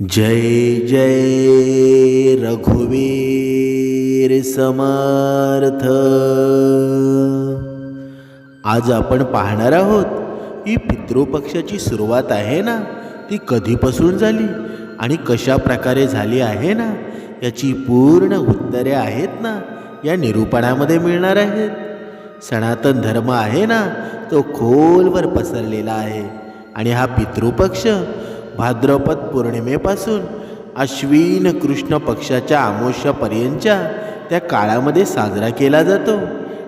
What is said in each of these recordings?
जय जय रघुवीर समर्थ. आज आपण पाहणार आहोत ही पितृपक्षाची सुरुवात आहे ना? ती कधीपासून झाली आणि कशा प्रकारे झाली आहे ना? याची पूर्ण उत्तरे आहेत ना? या निरूपणामध्ये मिळणार आहेत. सनातन धर्म आहे ना? तो खोलवर पसरलेला आहे. आणि हा पितृपक्ष भाद्रपद पौर्णिमेपासून अश्विन कृष्ण पक्षाच्या आमोशापर्यंतच्या त्या काळामध्ये साजरा केला जातो.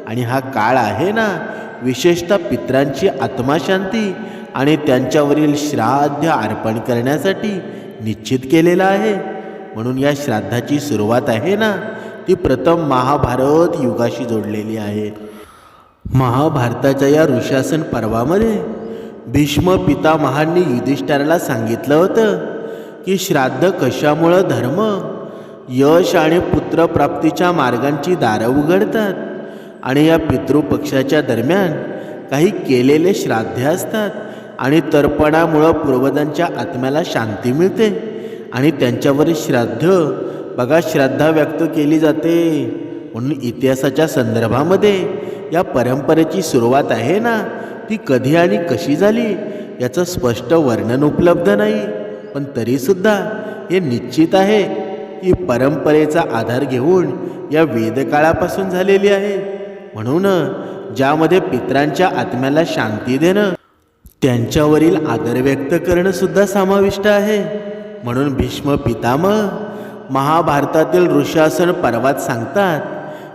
आणि हा काळ आहे ना विशेषतः पित्रांची आत्माशांती आणि त्यांच्यावरील श्राद्ध अर्पण करण्यासाठी निश्चित केलेला आहे. म्हणून या श्राद्धाची सुरुवात आहे ना ती प्रथम महाभारत युगाशी जोडलेली आहे. महाभारताच्या या ऋषासन पर्वामध्ये भीष्म पितामहांनी युधिष्ठराला सांगितलं होतं की श्राद्ध कशामुळं धर्म? यश आणि पुत्रप्राप्तीच्या मार्गांची दारं उघडतात आणि या पितृपक्षाच्या दरम्यान काही केलेले श्राद्ध असतात आणि तर्पणामुळं पूर्वजांच्या आत्म्याला शांती मिळते आणि त्यांच्यावर श्राद्ध. बघा श्रद्धा व्यक्त केली जाते. म्हणून इतिहासाच्या संदर्भामध्ये या परंपरेची सुरुवात आहे ना? ती कधी आणि कशी झाली याचं स्पष्ट वर्णन उपलब्ध नाही. पण तरीसुद्धा हे निश्चित आहे की परंपरेचा आधार घेऊन या वेदकाळापासून झालेली आहे. म्हणून ज्यामध्ये पित्रांच्या आत्म्याला शांती देणं त्यांच्यावरील आदर व्यक्त करणं सुद्धा समाविष्ट आहे. म्हणून भीष्म पितामह महाभारतातील ऋषासन पर्वात सांगतात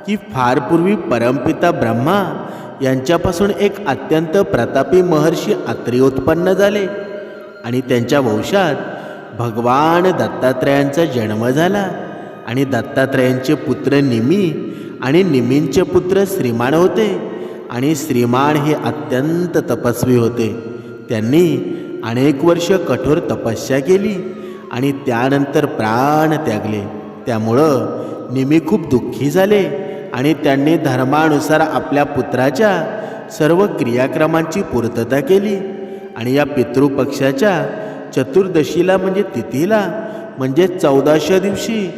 की फार पूर्वी परमपिता ब्रह्मा यांच्यापासून एक अत्यंत प्रतापी महर्षी अत्री उत्पन्न झाले. आणि त्यांच्या वंशात भगवान दत्तात्रयांचा जन्म झाला. आणि दत्तात्रयांचे पुत्र निमी आणि निमींचे पुत्र श्रीमान होते. आणि श्रीमान हे अत्यंत तपस्वी होते. त्यांनी अनेक वर्ष कठोर तपस्या केली आणि त्यानंतर प्राण त्यागले. त्यामुळं निमी खूप दुःखी झाले. आणि त्यांनी धर्मानुसार आपल्या पुत्राच्या सर्व क्रियाक्रमांची पूर्तता केली. आणि या पितृपक्षाच्या चतुर्दशीला म्हणजे तिथीला म्हणजे चौदाशा दिवशी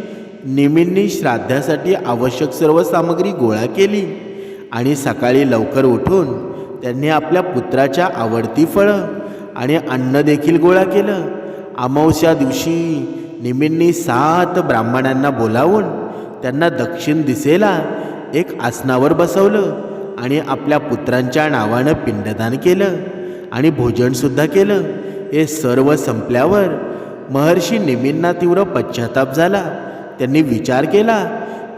निमींनी श्राद्धासाठी आवश्यक सर्व सामग्री गोळा केली. आणि सकाळी लवकर उठून त्यांनी आपल्या पुत्राच्या आवडती फळं आणि अन्न देखील गोळा केलं. अमावस्या दिवशी निमींनी सात ब्राह्मणांना बोलावून त्यांना दक्षिण दिशेला एक आसनावर बसवलं आणि आपल्या पुत्रांच्या नावानं पिंडदान केलं आणि भोजनसुद्धा केलं. हे सर्व संपल्यावर महर्षी निमींना तीव्र पश्चाताप झाला. त्यांनी विचार केला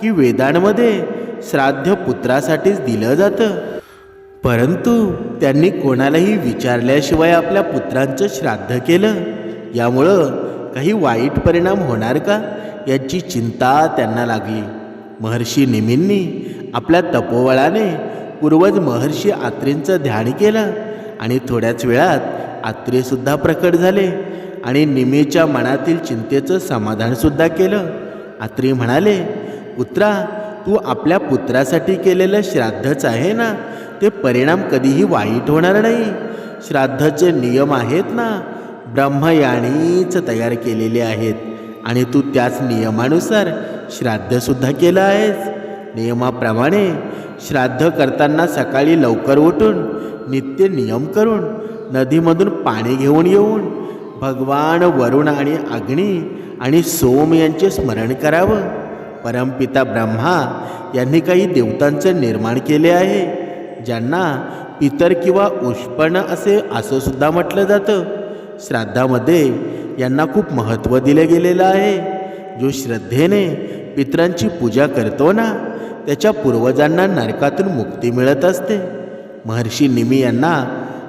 की वेदांमध्ये श्राद्ध पुत्रासाठीच दिलं जातं. परंतु त्यांनी कोणालाही विचारल्याशिवाय आपल्या पुत्रांचं श्राद्ध केलं. यामुळं काही वाईट परिणाम होणार का? याची चिंता त्यांना लागली. महर्षी निमींनी आपल्या तपोवळाने पूर्वज महर्षी आत्रेंचं ध्यान केलं आणि थोड्याच वेळात आत्रेसुद्धा प्रकट झाले आणि निमीच्या मनातील चिंतेचं समाधानसुद्धा केलं. आत्री म्हणाले पुत्रा तू आपल्या पुत्रासाठी केलेलं श्राद्धच आहे ना? ते परिणाम कधीही वाईट होणार नाही. श्राद्धाचे नियम आहेत ना? ब्रह्मयाणीच तयार केलेले आहेत. आणि तू त्याच नियमानुसार श्राद्धसुद्धा केलं आहेस. नियमाप्रमाणे श्राद्ध करताना सकाळी लवकर उठून नित्य नियम करून नदीमधून पाणी घेऊन येऊन भगवान वरुण आणि अग्नी आणि सोम यांचे स्मरण करावं. परमपिता ब्रह्मा यांनी काही देवतांचं निर्माण केले आहे ज्यांना पितर किंवा उष्पण असे असंसुद्धा म्हटलं जातं. श्राद्धामध्ये यांना खूप महत्त्व दिलं गेलेलं आहे. जो श्रद्धेने पितरांची पूजा करतो ना त्याच्या पूर्वजांना नरकातून मुक्ती मिळत असते. महर्षी निमी यांना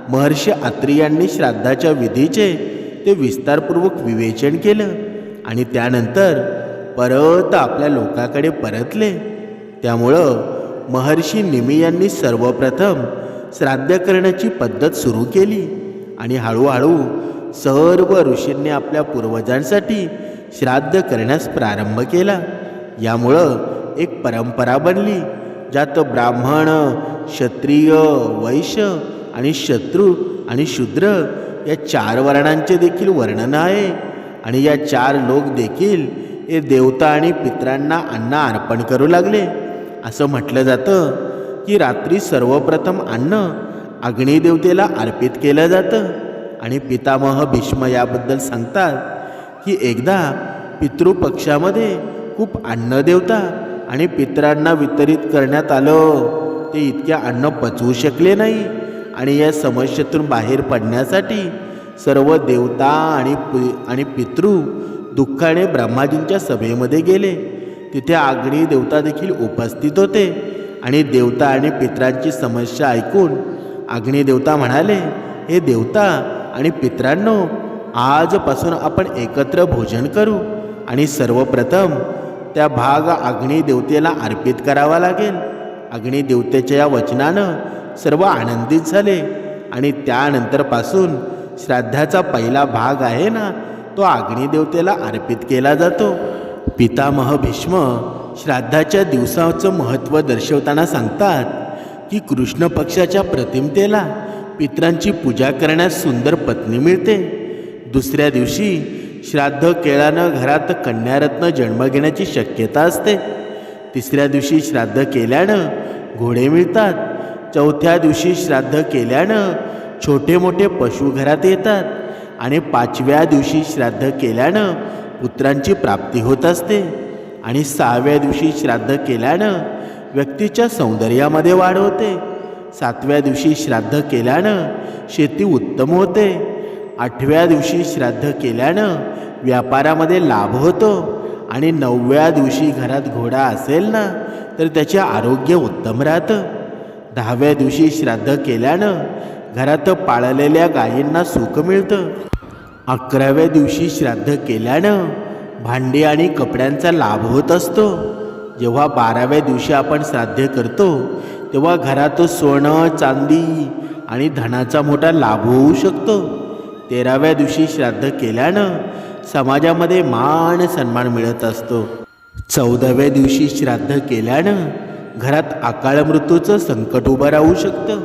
महर्षी आत्री यांनी श्राद्धाच्या विधीचे ते विस्तारपूर्वक विवेचन केलं आणि त्यानंतर परत आपल्या लोकाकडे परतले. त्यामुळं महर्षी निमी यांनी सर्वप्रथम श्राद्ध करण्याची पद्धत सुरू केली आणि हळूहळू सर्व ऋषींनी आपल्या पूर्वजांसाठी श्राद्ध करण्यास प्रारंभ केला. यामुळं एक परंपरा बनली ज्यात ब्राह्मण क्षत्रिय वैश्य आणि शत्रू आणि शूद्र या चार वर्णांचे देखील वर्णन आहे. आणि या चार लोक देखील हे देवता आणि पित्रांना अन्न अर्पण करू लागले. असं म्हटलं जातं की रात्री सर्वप्रथम अन्न अग्निदेवतेला अर्पित केलं जातं. आणि पितामह भीष्म याबद्दल सांगतात की एकदा पितृपक्षामध्ये खूप अन्न देवता आणि पितरांना वितरित करण्यात आलं. ते इतक्या अन्न पचवू शकले नाही आणि या समस्येतून बाहेर पडण्यासाठी सर्व देवता आणि पि आणि पितृ दुःखाने ब्रह्माजींच्या सभेमध्ये गेले. तिथे आग्नी देवता देखील उपस्थित होते आणि देवता आणि पित्रांची समस्या ऐकून अग्निदेवता म्हणाले हे देवता आणि पित्रांनो आजपासून आपण एकत्र भोजन करू आणि सर्वप्रथम त्या भाग अग्निदेवतेला अर्पित करावा लागेल. अग्निदेवतेच्या या वचनानं सर्व आनंदित झाले आणि त्यानंतरपासून श्राद्धाचा पहिला भाग आहे ना तो अग्निदेवतेला अर्पित केला जातो. पितामह भीष्म श्राद्धाच्या दिवसाचं महत्त्व दर्शवताना सांगतात की कृष्ण पक्षाच्या प्रतिमतेला पित्रांची पूजा करण्यास सुंदर पत्नी मिळते. दुसऱ्या दिवशी श्राद्ध केल्यानं घरात कन्यारत्न जन्म घेण्याची शक्यता असते. तिसऱ्या दिवशी श्राद्ध केल्यानं घोडे मिळतात. चौथ्या दिवशी श्राद्ध केल्यानं छोटे मोठे पशु घरात येतात आणि पाचव्या दिवशी श्राद्ध केल्यानं पुत्रांची प्राप्ती होत असते. आणि सहाव्या दिवशी श्राद्ध केल्यानं व्यक्तीच्या सौंदर्यामध्ये वाढ होते. सातव्या दिवशी श्राद्ध केल्यानं शेती उत्तम होते. आठव्या दिवशी श्राद्ध केल्यानं व्यापारामध्ये लाभ होतो आणि नवव्या दिवशी घरात घोडा असेल ना तर त्याचे आरोग्य उत्तम राहतं. दहाव्या दिवशी श्राद्ध केल्यानं घरात पाळलेल्या गायींना सुख मिळतं. अकराव्या दिवशी श्राद्ध केल्यानं भांडी आणि कपड्यांचा लाभ होत असतो. जेव्हा बाराव्या दिवशी आपण श्राद्ध करतो तेव्हा घरात सोनं चांदी आणि धनाचा मोठा लाभ होऊ शकतो. तेराव्या दिवशी श्राद्ध केल्यानं समाजामध्ये मान सन्मान मिळत असतो. चौदाव्या दिवशी श्राद्ध केल्यानं घरात अकाळ मृत्यूचं संकट उभं राहू शकतं.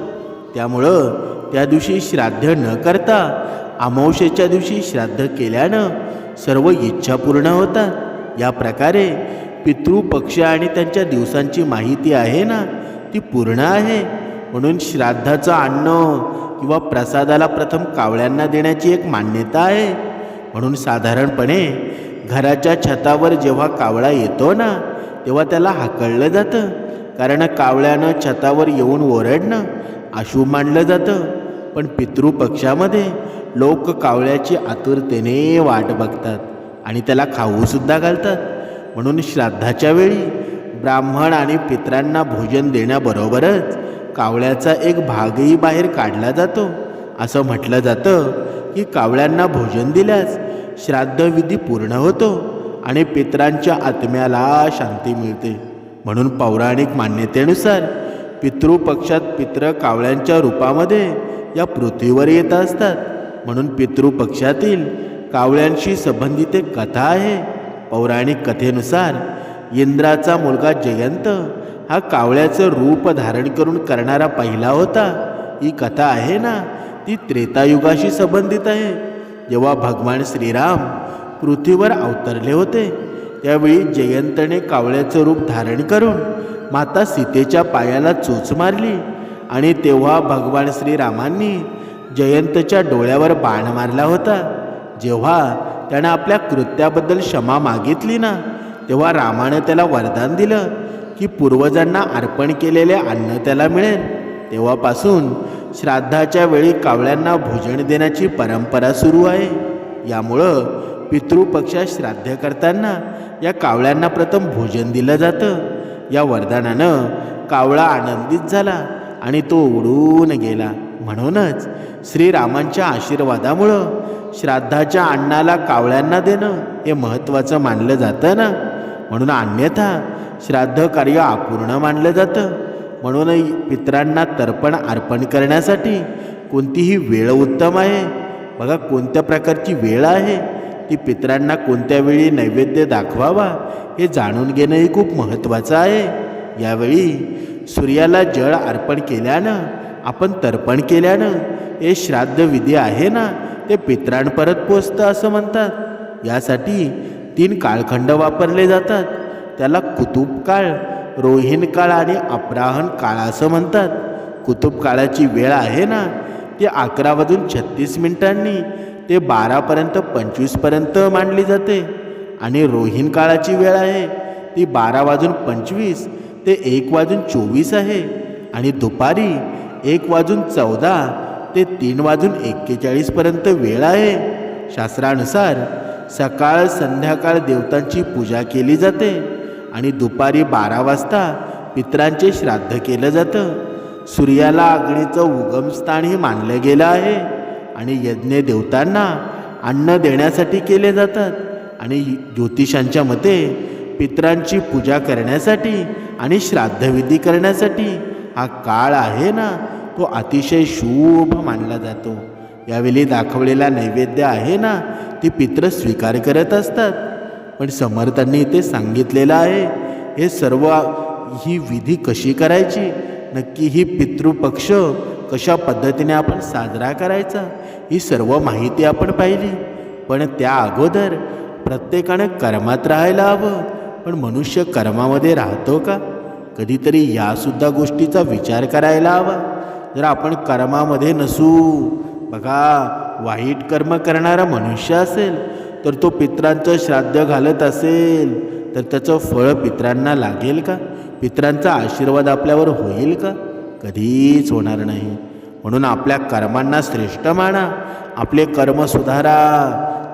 त्यामुळं त्या दिवशी श्राद्ध न करता अमावस्येच्या दिवशी श्राद्ध केल्यानं सर्व इच्छा पूर्ण होतात. या प्रकारे पितृपक्ष आणि त्यांच्या दिवसांची माहिती आहे ना ती पूर्ण आहे. म्हणून श्राद्धाचं अन्न किंवा प्रसादाला प्रथम कावळ्यांना देण्याची एक मान्यता आहे. म्हणून साधारणपणे घराच्या छतावर जेव्हा कावळा येतो ना तेव्हा त्याला हाकललं जातं. कारण कावळ्यानं छतावर येऊन ओरडणं अशुभ मानलं जातं. पण पितृपक्षामध्ये लोक कावळ्याची आतुरतेने वाट बघतात आणि त्याला खाऊसुद्धा घालतात. म्हणून श्राद्धाच्या वेळी ब्राह्मण आणि पित्रांना भोजन देण्याबरोबरच कावळ्याचा एक भागही बाहेर काढला जातो. असं म्हटलं जातं की कावळ्यांना भोजन दिल्यास श्राद्धविधी पूर्ण होतो आणि पित्रांच्या आत्म्याला शांती मिळते. म्हणून पौराणिक मान्यतेनुसार पितृपक्षात पित्र कावळ्यांच्या रूपामध्ये या पृथ्वीवर येत असतात. म्हणून पितृपक्षातील कावळ्यांशी संबंधित एक कथा आहे. पौराणिक कथेनुसार इंद्राचा मुलगा जयंत हा कावळ्याचं रूप धारण करून करणारा पहिला होता. ही कथा आहे ना? ती त्रेतायुगाशी संबंधित आहे. जेव्हा भगवान श्रीराम पृथ्वीवर अवतरले होते त्यावेळी जयंतने कावळ्याचं रूप धारण करून माता सीतेच्या पायाला चोच मारली आणि तेव्हा भगवान श्रीरामांनी जयंतच्या डोळ्यावर बाण मारला होता. जेव्हा त्यानं आपल्या कृत्याबद्दल क्षमा मागितली ना तेव्हा रामानं त्याला वरदान दिलं की पूर्वजांना अर्पण केलेले अन्न त्याला मिळेल. तेव्हापासून श्राद्धाच्या वेळी कावळ्यांना भोजन देण्याची परंपरा सुरू आहे. यामुळं पितृपक्षात श्राद्ध करताना या कावळ्यांना प्रथम भोजन दिलं जातं. या वरदानानं कावळा आनंदित झाला आणि तो उडून गेला. म्हणूनच श्रीरामांच्या आशीर्वादामुळं श्राद्धाच्या अन्नाला कावळ्यांना देणं हे महत्त्वाचं मानलं जातं ना? म्हणून अन्यथा श्राद्ध कार्य अपूर्ण मानलं जातं. म्हणून पित्रांना तर्पण अर्पण करण्यासाठी कोणतीही वेळ उत्तम आहे. बघा कोणत्या प्रकारची वेळ आहे ती पित्रांना कोणत्या वेळी नैवेद्य दाखवावा हे जाणून घेणंही खूप महत्त्वाचं आहे. यावेळी सूर्याला जळ अर्पण केल्यानं आपण तर्पण केल्यानं हे श्राद्ध विधी आहे ना ते पित्रांपरत पोचतं असं म्हणतात. यासाठी तीन काळखंड वापरले जातात. त्याला कुतुब काळ रोहिण काळ आणि अपराहन काळ असं म्हणतात. कुतुब काळाची वेळ आहे ना? ती अकरा वाजून छत्तीस मिनिटांनी ते बारापर्यंत पंचवीसपर्यंत मांडली जाते. आणि रोहिण काळाची वेळ आहे. ती बारा वाजून पंचवीस ते एक वाजून चोवीस आहे. आणि दुपारी एक वाजून चौदा ते तीन वाजून एक्केचाळीसपर्यंत वेळ आहे. शास्त्रानुसार सकाळ संध्याकाळ देवतांची पूजा केली जाते आणि दुपारी बारा वाजता पित्रांचे श्राद्ध केलं जातं. सूर्याला अग्नीचं उगमस्थानही मानलं गेलं आहे आणि यज्ञ देवतांना अन्न देण्यासाठी केले जातात आणि ज्योतिषांच्या मते पित्रांची पूजा करण्यासाठी आणि श्राद्धविधी करण्यासाठी हा काळ आहे ना तो अतिशय शुभ मानला जातो. यावेळी दाखवलेला नैवेद्य आहे ना ती पित्र स्वीकार करत असतात. पण समर्थांनी इथे सांगितलेलं आहे. हे सर्व ही विधी कशी करायची? नक्की ही पितृपक्ष कशा पद्धतीने आपण साजरा करायचा? ही सर्व माहिती आपण पाहिली. पण त्या अगोदर प्रत्येकानं कर्मात राहायला हवं. पण मनुष्य कर्मामध्ये राहतो का? कधीतरी यासुद्धा गोष्टीचा विचार करायला हवा. जर आपण कर्मामध्ये नसू बघा वाईट कर्म करणारा मनुष्य असेल तर तो पित्रांचं श्राद्ध घालत असेल तर त्याचं फळ पित्रांना लागेल का? पित्रांचा आशीर्वाद आपल्यावर होईल का? कधीच होणार नाही. म्हणून आपल्या कर्मांना श्रेष्ठ माना. आपले कर्म सुधारा.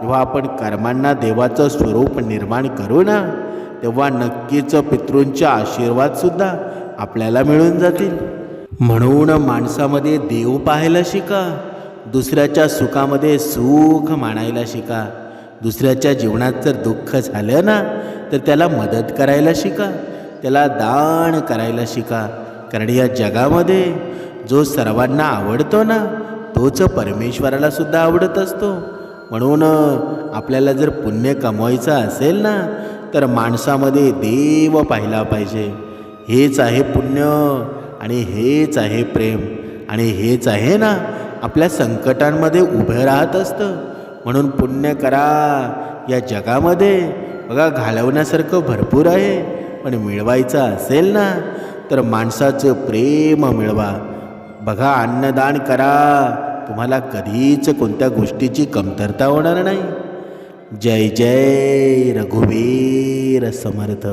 जेव्हा आपण कर्मांना देवाचं स्वरूप निर्माण करू ना तेव्हा नक्कीच पितृंचे आशीर्वादसुद्धा आपल्याला मिळून जातील. म्हणून माणसामध्ये देव पाहायला शिका. दुसऱ्याच्या सुखामध्ये सुख मानायला शिका. दुसऱ्याच्या जीवनात जर दुःख झालं ना तर त्याला मदत करायला शिका. त्याला दान करायला शिका. कारण या जगामध्ये जो सर्वांना आवडतो ना तोच परमेश्वराला सुद्धा आवडत असतो. म्हणून आपल्याला जर पुण्य कमवायचं असेल ना तर माणसामध्ये देव पाहिला पाहिजे. हेच आहे पुण्य आणि हेच आहे प्रेम आणि हेच आहे ना आपल्या संकटांमध्ये उभं राहत असतं. म्हणून पुण्य करा. या जगामध्ये बघा घालवण्यासारखं भरपूर आहे. पण मिळवायचं असेल ना तर माणसाचं प्रेम मिळवा. बघा अन्नदान करा. तुम्हाला कधीच कोणत्या गोष्टीची कमतरता होणार नाही. जय जय रघुवीर समर्थ.